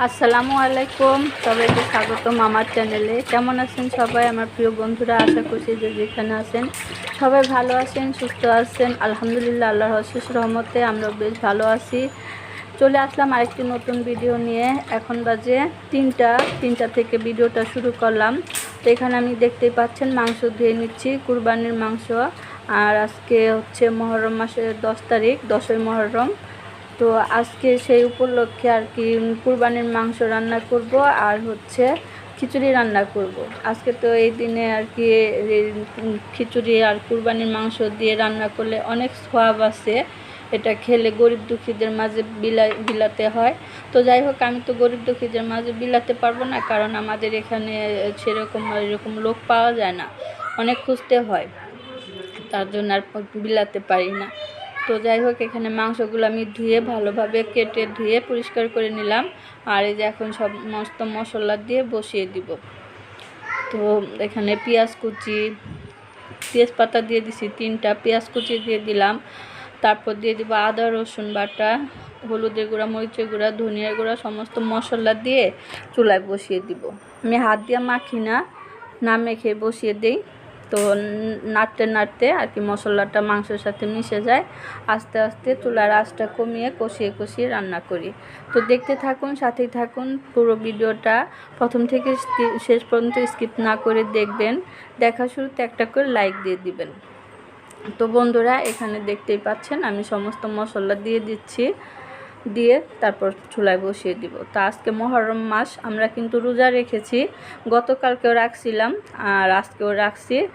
আসসালামু আলাইকুম, সবাইকে স্বাগতম আমার চ্যানেলে। কেমন আছেন সবাই? আমার প্রিয় বন্ধুরা, আশা করছি যে যেখানে আছেন সবাই ভালো আছেন, সুস্থ আছেন। আলহামদুলিল্লাহ, আল্লাহর অশেষ রহমতে আমরা বেশ ভালো আছি। চলে আসলাম আরেকটি নতুন ভিডিও নিয়ে। এখন বাজে তিনটা তিনটা থেকে ভিডিওটা শুরু করলাম। তো এখানে আমি দেখতেই পাচ্ছেন, মাংস ধুয়ে নিচ্ছি, কুরবানির মাংস। আর আজকে হচ্ছে মহরম মাসের দশ তারিখ, দশই মহরম। তো আজকে সেই উপলক্ষে আর কি কুরবানির মাংস রান্না করব আর হচ্ছে খিচুড়ি রান্না করব। আজকে তো এই দিনে আর কি খিচুড়ি আর কুরবানির মাংস দিয়ে রান্না করলে অনেক সোয়াব আছে। এটা খেলে গরিব দুঃখীদের মাঝে বিলা বিলাতে হয়। তো যাই হোক, আমি তো গরিব দুঃখীদের মাঝে বিলাতে পারব না কারণ আমাদের এখানে সেরকম এরকম লোক পাওয়া যায় না। অনেক খুঁজতে হয়। তার জন্য আর বিলাতে পারি না। তো যাই হোক, এখানে মাংসগুলো আমি ধুয়ে ভালোভাবে কেটে ধুয়ে পরিষ্কার করে নিলাম। আর এই যে এখন সব মস্ত মশলা দিয়ে বসিয়ে দিব। তো এখানে পেঁয়াজ কুচি, তেজপাতা দিয়ে দিছি তিনটা, পেঁয়াজ কুচি দিয়ে দিলাম। তারপর দিয়ে দিব আদা, রসুন বাটা, হলুদের গুঁড়া, মরিচের গুঁড়া, ধনিয়ার গুঁড়া, সমস্ত মশলা দিয়ে চুলায় বসিয়ে দিব। আমি হাত দিয়ে মাখি না না মেখে বসিয়ে দিই। তো নাড়তে নাড়তে আর কি মশলাটা মাংসের সাথে মিশে যায়, আস্তে আস্তে চুলার আঁচটা কমিয়ে কষিয়ে কষিয়ে রান্না করি। তো দেখতে থাকুন, সাথেই থাকুন, পুরো ভিডিওটা প্রথম থেকে শেষ পর্যন্ত স্কিপ না করে দেখবেন, দেখা শুরুতে একটা করে লাইক দিয়ে দিবেন। তো বন্ধুরা, এখানে দেখতেই পাচ্ছেন আমি সমস্ত মশলা দিয়ে দিচ্ছি। দিয়ে তারপর চুলায় বসিয়ে দিব। তো আজকে মহরম মাস, আমরা কিন্তু রোজা রেখেছি। গতকালকেও রাখছিলাম, আর আজকেও রাখছি।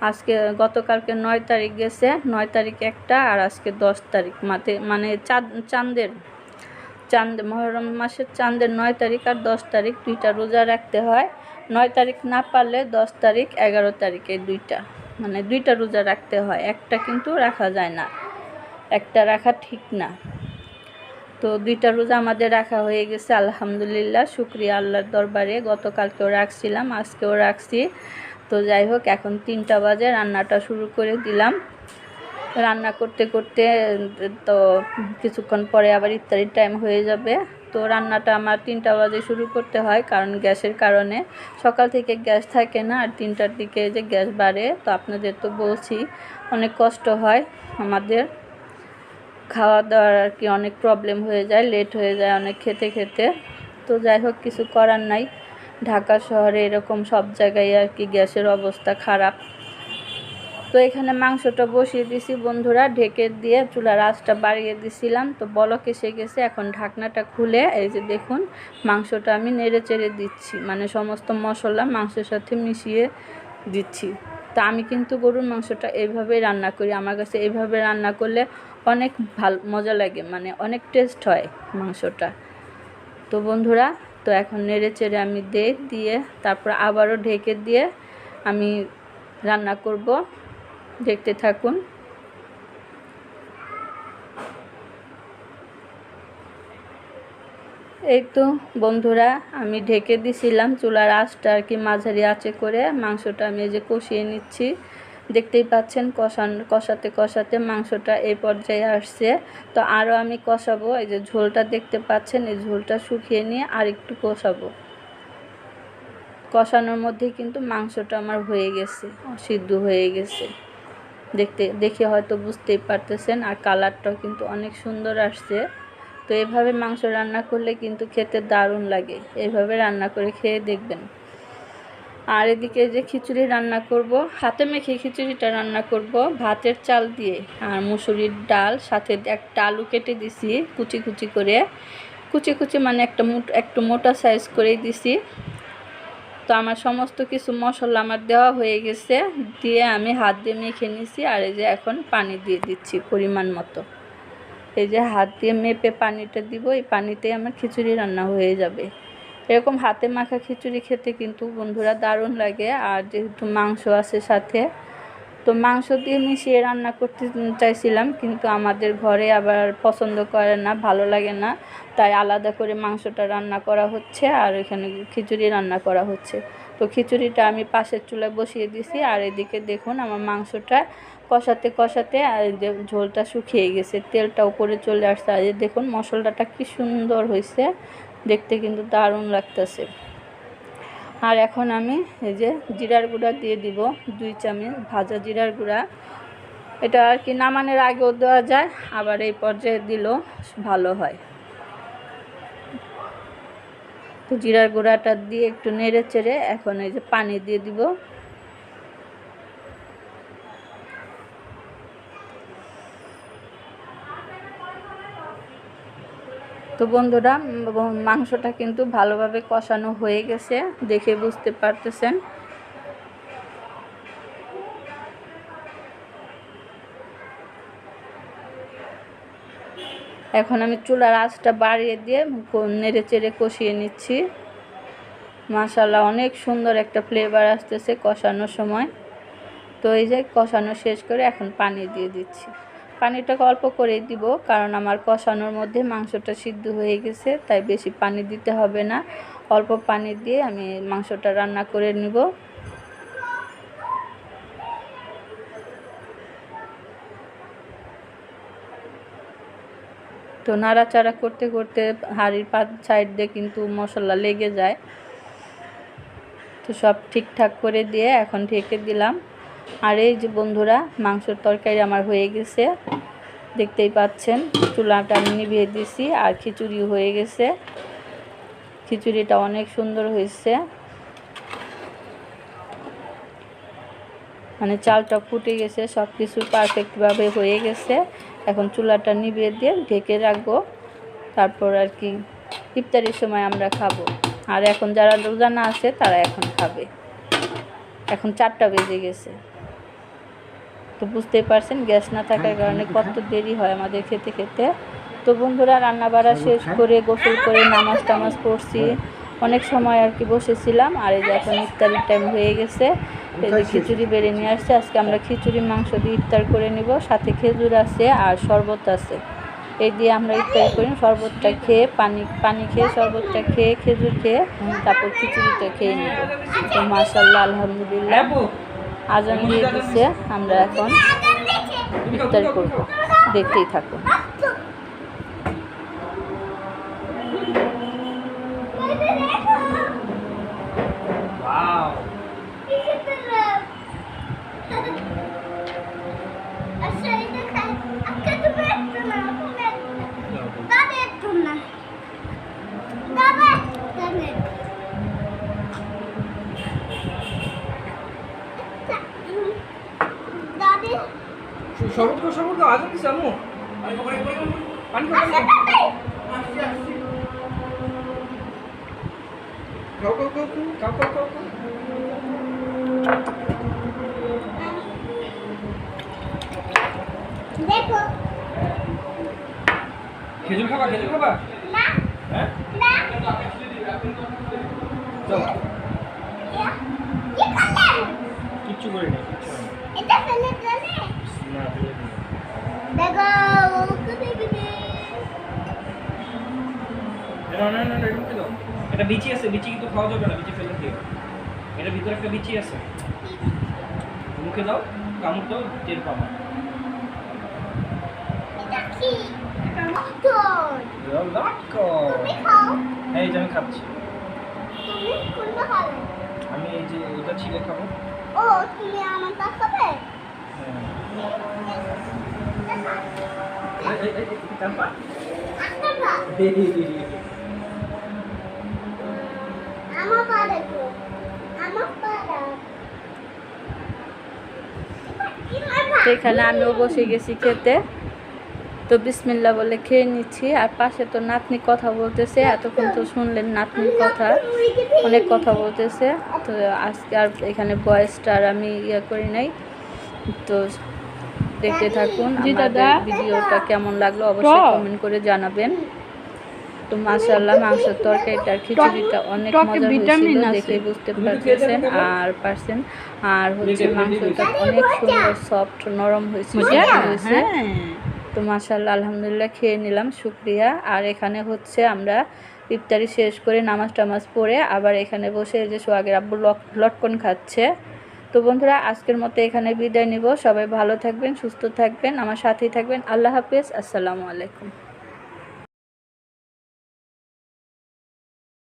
আজকে গতকালকে নয় তারিখ গেছে, নয় তারিখ একটা, আর আজকে দশ তারিখ। মাতে মানে চাঁদ চাঁদের চাঁদ মহরম মাসের চাঁদের নয় তারিখ আর দশ তারিখ, দুইটা রোজা রাখতে হয়। নয় তারিখ না পারলে দশ তারিখ, এগারো তারিখে দুইটা। মানে দুইটা রোজা রাখতে হয়। একটা কিন্তু রাখা যায় না। একটা রাখা ঠিক না। তো দুইটা রোজা আমাদের রাখা হয়ে গেছে, আলহামদুলিল্লাহ, শুক্রিয়া আল্লাহর দরবারে। গতকালকেও রাখছিলাম, আজকেও রাখছি। তো যাই হোক, এখন তিনটা বাজে, রান্নাটা শুরু করে দিলাম। রান্না করতে করতে, তো কিছুক্ষণ পরে আবার ইত্যাদির টাইম হয়ে যাবে। তো রান্নাটা আমার তিনটা বাজে শুরু করতে হয়, কারণ গ্যাসের কারণে। সকাল থেকে গ্যাস থাকে না, আর তিনটার দিকে যে গ্যাস বাড়ে, তো আপনাদের তো বলছি, অনেক কষ্ট হয় আমাদের। খাওয়া দাওয়ার আর কি অনেক প্রবলেম হয়ে যায় লেট হয়ে যায় অনেক খেতে খেতে। তো যাই হোক, কিছু করার নাই। ঢাকা শহরে এরকম সব জায়গায় আর কি গ্যাসের অবস্থা খারাপ। তো এখানে মাংসটা বসিয়ে দিছি বন্ধুরা, ঢেকে দিয়ে চুলার আঁচটা বাড়িয়ে দিছিলাম। তো বলক এসে গেছে, এখন ঢাকনাটা খুলে এই যে দেখুন, মাংসটা আমি নেড়ে চেড়ে দিচ্ছি। মানে সমস্ত মশলা মাংসের সাথে মিশিয়ে দিচ্ছি। তা আমি কিন্তু গরুর মাংসটা এইভাবেই রান্না করি। আমার কাছে এইভাবে রান্না করলে অনেক ভালো, মজা লাগে মানে অনেক টেস্ট হয় মাংসটা। তো বন্ধুরা, তো এখন নেড়ে চেড়ে আমি দে, দিয়ে তারপর আবারও ঢেকে দিয়ে আমি রান্না করব। দেখতে থাকুন। এই তো, বন্ধুরা, আমি ঢেকে দিছিলাম। চুলার আঁচটা আর কি মাঝারি আঁচে করে মাংসটা আমি যে কষিয়ে নিচ্ছি। দেখতেই পাচ্ছেন, কষান, কষাতে কষাতে মাংসটা এই পর্যায়ে আসছে। তো আরও আমি কষাবো। এই যে ঝোলটা দেখতে পাচ্ছেন, এই ঝোলটা শুকিয়ে নিয়ে আর একটু কষাবো। কষানোর মধ্যে কিন্তু মাংসটা আমার হয়ে গেছে, সিদ্ধ হয়ে গেছে। দেখতে, দেখে হয়তো বুঝতেই পারতেছেন, আর কালারটাও কিন্তু অনেক সুন্দর আসছে। তো এভাবে মাংস রান্না করলে কিন্তু খেতে দারুণ লাগে। এইভাবে রান্না করে খেয়ে দেখবেন। আর এদিকে যে খিচুড়ি রান্না করব, হাতে মেখে খিচুড়িটা রান্না করব ভাতের চাল দিয়ে আর মুসুরির ডাল, সাথে একটা আলু কেটে দিছি কুচি কুচি করে। কুচি কুচি মানে একটা মোট, একটু মোটা সাইজ করেই দিছি। তো আমার সমস্ত কিছু মশলা আমার দেওয়া হয়ে গেছে, দিয়ে আমি হাত দিয়ে মেখে নিছি আর এই যে এখন পানি দিয়ে দিচ্ছি পরিমাণ মতো। এই যে হাত দিয়ে মেপে পানিটা দিব, এই পানিতেই আমার খিচুড়ি রান্না হয়ে যাবে। এরকম হাতে মাখা খিচুড়ি খেতে কিন্তু বন্ধুরা দারুণ লাগে, আর যেহেতু মাংস আছে সাথে, তো মাংস দিয়ে মিশিয়ে রান্না করতে চাইছিলাম, কিন্তু আমাদের ঘরে আবার পছন্দ করে না, ভালো লাগে না, তাই আলাদা করে মাংসটা রান্না করা হচ্ছে, আর এখানে খিচুড়ি রান্না করা হচ্ছে। তো খিচুড়িটা আমি পাশের চুলায় বসিয়ে দিছি, আর এদিকে দেখুন আমার মাংসটা কষাতে কষাতে, আর যে ঝোলটা শুকিয়ে গেছে, তেলটা উপরে চলে আসছে। আর দেখুন মশলাটা কি সুন্দর হয়েছে, দেখতে কিন্তু দারুণ লাগতেছে। আর এখন আমি এই যে জিরার গুঁড়া দিয়ে দিব, দুই চামচ ভাজা জিরার গুঁড়া। এটা আর কি নামানোর আগেও দেওয়া যায়, আবার এই পর্যায়ে দিলেও ভালো হয়। তো জিরার গুঁড়াটা দিয়ে একটু নেড়ে চেড়ে এখন এই যে পানি দিয়ে দিব। তো বন্ধুরা মাংসটা কিন্তু ভালোভাবে কষানো হয়ে গেছে, দেখে বুঝতে পারতেছেন। এখন আমি চুলার আঁচটা বাড়িয়ে দিয়ে নেড়ে চেড়ে কষিয়ে নিচ্ছি। মাশাল্লাহ অনেক সুন্দর একটা ফ্লেভার আসতেছে কষানোর সময়। তো এই যে কষানো শেষ করে এখন পানি দিয়ে দিচ্ছি। পানিটাকে অল্প করেই দিব, কারণ আমার কষানোর মধ্যে মাংসটা সিদ্ধ হয়ে গেছে, তাই বেশি পানি দিতে হবে না। অল্প পানি দিয়ে আমি মাংসটা রান্না করে নিব। তো নাড়াচাড়া করতে করতে হাঁড়ির পাত সাইড দিয়ে কিন্তু মশলা লেগে যায়। তো সব ঠিকঠাক করে দিয়ে এখন ঢেকে দিলাম। আর এই যে বন্ধুরা, মাংসের তরকারি আমার হয়ে গেছে। দেখতেই পাচ্ছেন, চুলাটা আমি নিভিয়ে দিছি আর খিচুড়ি হয়ে গেছে। খিচুড়িটা অনেক সুন্দর হয়েছে। মানে চালটা ফুটে গেছে সব কিছু পারফেক্টভাবে হয়ে গেছে। এখন চুলাটা নিভিয়ে দিয়ে ঢেকে রাখব। তারপর আর কি ইফতারির সময় আমরা খাব। আর এখন যারা রোজানা আছে, তারা এখন খাবে। এখন চারটা বেজে গেছে। তো বুঝতেই পারছেন গ্যাস না থাকার কারণে কত দেরি হয় আমাদের খেতে খেতে। তো বন্ধুরা রান্না বাড়া শেষ করে গোসল করে নামাজ টামাজ পড়ছি। অনেক সময় আর কি বসেছিলাম আর এই যে এখন ইফতারির টাইম হয়ে গেছে। এই যে খিচুড়ি বেড়ে নিয়ে আসছে। আজকে আমরা খিচুড়ি মাংস দিয়ে ইফতার করে নিব। সাথে খেজুর আছে আর শরবত আছে। এই দিয়ে আমরা ইফতার করি। শরবতটা খেয়ে পানি পানি খেয়ে শরবতটা খেয়ে খেজুর খেয়ে তারপর খিচুড়িটা খেয়ে নিব। তো মাশাল্লাহ আলহামদুলিল্লাহ। আজান দিয়ে দিচ্ছে আমরা এখন ইফতার করব। দেখতেই থাকুন। শরবত করো শরবত করো আগে কিছু আনো পানি খেজুর খাবা খেজুর খাবা? হ্যাঁ? না। কিচ্ছু করে না এটা ফেলে চলে এটা বিচি আছে বিচি কিন্তু খাওয়া যাবে না বিচি ফেলে দিও। এটা ভিতরে একটা বিচি আছে। মুখে দাও কামড় দাও টের পাবা এই যে আমি খাচ্ছি। আমি এই যে এটা ছিলে খাব। ও তুমি আমার খাবে? হ্যাঁ। এখানে আমিও বসে গেছি খেতে। তো বিসমিল্লা বলে খেয়ে নিচ্ছি। আর পাশে তো নাতনি কথা বলতেছে। এতক্ষণ তো শুনলেন নাতনির কথা। অনেক কথা বলতেছে। তো আজকে আর এখানে ভয়েসটা আর আমি ইয়ে করি নাই। তো দেখতে থাকুন আমাদের ভিডিওটা কেমন লাগল অবশ্যই কমেন্ট করে জানাবেন। তো মাশাল্লাহ মাংসের তরকারিটার খিচুড়িটা অনেক মজা হয়েছিল দেখে বুঝতে পারতেছেন। আর পারছেন। আর হচ্ছে মাংসটা অনেক সুন্দর সফট নরম হয়েছে হয়েছে। তো মাশাল্লাহ আলহামদুলিল্লাহ খেয়ে নিলাম শুক্রিয়া। আর এখানে হচ্ছে আমরা ইফতারি শেষ করে নামাজ টামাজ পড়ে আবার এখানে বসে যে সোহাগের আব্বু লটকন খাচ্ছে। তো বন্ধুরা, আজকের মতো এখানে বিদায় নিব। সবাই ভালো থাকবেন, সুস্থ থাকবেন, আমার সাথেই থাকবেন। আল্লাহ হাফিজ, আসসালামু আলাইকুম।